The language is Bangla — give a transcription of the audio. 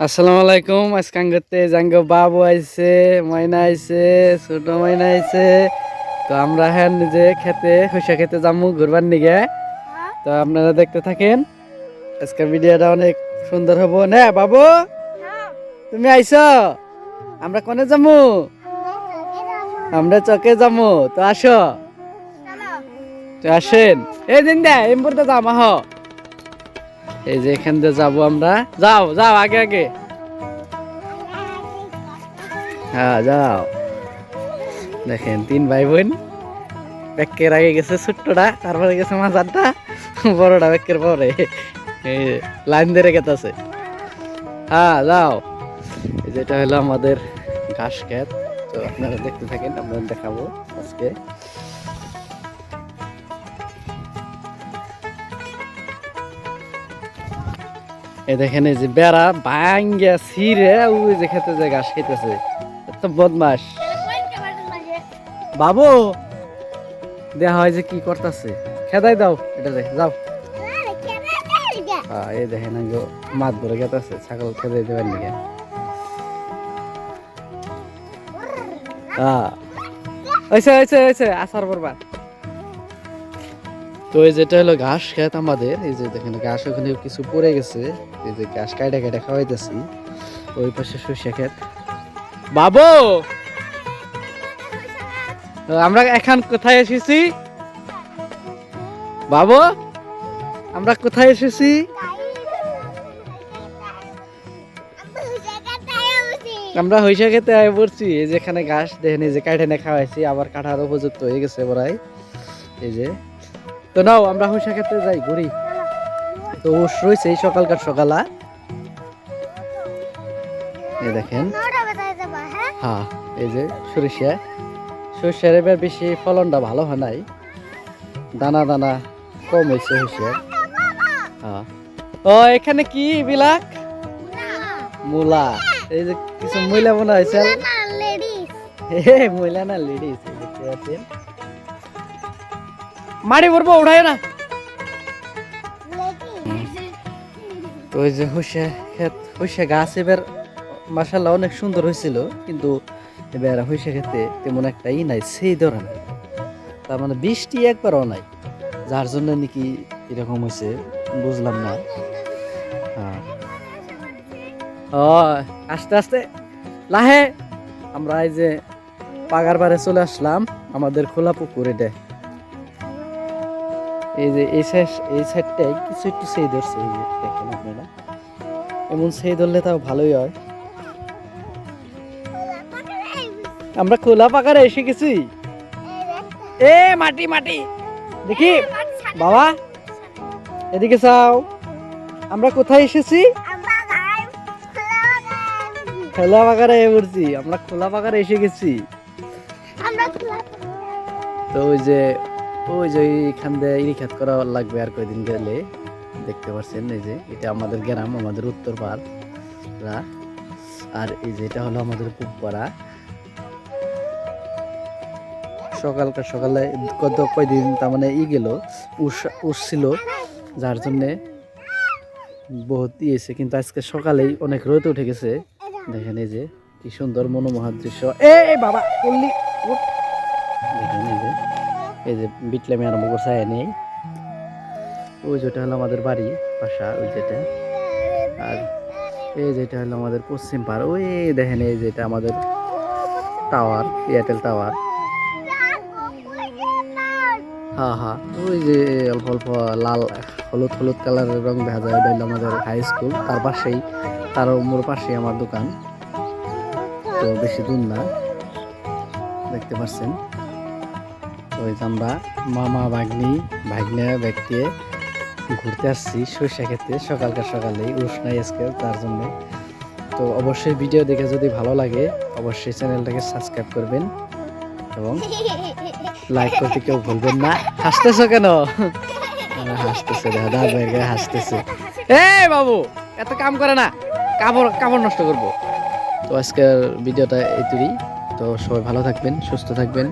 আসসালামু আলাইকুম আজকান করতে জাঙ্গ বাবু আইছে ময়না আইছে, ছোট ময়না আইছে। তো আমরা হ্যাঁ নিজে খেতে খুশা খেতে যামু ঘুরবার নিগে। তো আপনারা দেখতে থাকেন আজকের ভিডিওটা অনেক সুন্দর হব। না বাবু, তুমি আইছো? আমরা কোনে যামু? আমরা চকে যামু। তো আসো। তো আসেন। এই দিন দে এমপুরতে যাম, আহ। এই যে এখান দিয়ে যাব আমরা। যাও যাও, আগে আগে। হ্যাঁ যাও। দেখেন, তিন ভাই বোন ব্যাকের আগে গেছে ছোট্টটা, তারপরে গেছে মাজারটা বড়টা ব্যাকের পরে। এই লাইন ধরে গেতেছে। হ্যাঁ যাও। যেটা হলো আমাদের ঘাস ক্ষেত। তো আপনারা দেখতে থাকেন আপনাদের দেখাবো আজকে। এই দেখেন এই যে বেড়া ভাঙ্গা ছিঁড়ে ওই যে খেতে যে ঘাস খেতেছে এত বদমাস বাবু দেয়া হয় যে কি করতেছে। খেদাই দাও এটা দে যাও। আহ, এই দেখেন আগে মাছ ধরে গেতেছে ছাগল খেদাই দেবেন নাকি? হ্যাঁ। হয়েছে হয়েছে হয়েছে আসার পরবা তো এই যেটা হলো ঘাস খেত আমাদের, এই যে দেখেন ঘাস ওখানে কিছু পড়ে গেছে, এই যে ঘাস কাইটা কাইটা খাওয়াইতেছি, ওই পাশে সর্ষে খেত। বাবু! আমরা এখন কোথায় এসেছি? বাবু! আমরা কোথায় এসেছি? আমরা হইসা খেতে আয় পড়ছি, এই যেখানে ঘাস দেখেন, এই যে কাঠে না খাওয়াইছি, আবার কাঠার উপযুক্ত হয়ে গেছে বড়াই। এই যে। তো নাও আমরা হইসা খেতে যাই ঘুরি। তো উস রয়েছে এই সকালকার সকালা। এই দেখেন। হ্যাঁ এই যে সরিষা। সরিষার এবার বেশি ফলনটা ভালো হয় নাই। দানা দানা কম হয়েছে সরিষার হ্যাঁ। ও এখানে কি বিলাক? মূলা। এই যে কিছু মহিলা মনে হয়েছে। মহিলা না লেডিস। দেখতে পাচ্ছেন মারি পড়ব উঠায় না। তো ওই যে হুসে ক্ষেত হুসে গাছ এবার মাসাল্লাহ অনেক সুন্দর হয়েছিল কিন্তু এবার হুসে খেতে তেমন একটা ই নাই সেই ধরে নাই তার মানে বৃষ্টি একবারও নাই যার জন্য নাকি এরকম হয়েছে বুঝলাম না। হ্যাঁ। ও আস্তে আস্তে। লাহে। আমরা এই যে পাগার বারে চলে আসলাম আমাদের খোলা পুকুর এটা। এই যে এই সাইড এই সাইডটাই কিছু একটু সেই ধরছে এই যে দেখেন আপনারা। এমন সেই ধরলে তাও ভালোই হয়। আমরা খোলা পাকারে এসে গেছি। এ মাটি মাটি। দেখি। বাবা এদিকে চাও আমরা কোথায় এসেছি? খোলা পাকারে পড়ছি। আমরা খোলা পাকারে এসে গেছি। তো ওই যে ওই যে এইখান দিয়ে ইরিখাত করা লাগবে আর কয়দিন গেলে, দেখতে পাচ্ছেন এই যে, এটা আমাদের গ্রাম, আমাদের উত্তর পাড়া আর এই যে এটা হলো আমাদের পুপাড়া সকালকার সকালে কত কয়দিন, তার মানে ই গেল উস উঠছিল যার জন্যে বহুত ইয়েছে কিন্তু আজকে সকালেই অনেক রোদ উঠে গেছে। দেখেন এই যে, কি সুন্দর মনোমোহা দৃশ্য। এ বাবা উঠ। দেখেন এই যে এই যে বিটলামে আরম্ভ করছে নেই। ওই যেটা হলো আমাদের বাড়ি বাসা ওই যেটা। আর এই যেটা হলো আমাদের পশ্চিম পাড়, ওই দেখেন এই যেটা আমাদের টাওয়ার এয়ারটেল টাওয়ার। হ্যাঁ হ্যাঁ ওই যে অল্প অল্প লাল, হলুদ হলুদ কালারের রং দেখা যায় ওটা হলো আমাদের হাই স্কুল তার পাশেই, তার মোর পাশেই আমার দোকান। তো বেশি দূর না, দেখতে পাচ্ছেন তো আমরা মামা ভাগ্নি ভাগ্নে ব্যক্তি ঘুরতে আসছি সরিষা খেতে সকালকার সকালেই উষ্ণাই আজকে তার জন্য। তো অবশ্যই ভিডিও দেখে যদি ভালো লাগে, অবশ্যই চ্যানেলটাকে সাবস্ক্রাইব করবেন এবং লাইক করতে কেউ ভুলবেন না। হাসতেছো কেন? হাসতেছে দাদা বেগে হাসতেছে। এ বাবু, এত কাম করে না, কাপড় কাপড় নষ্ট করব। তো আজকের ভিডিওটা এইটুকুই। তো সবাই ভালো থাকবেন, সুস্থ থাকবেন।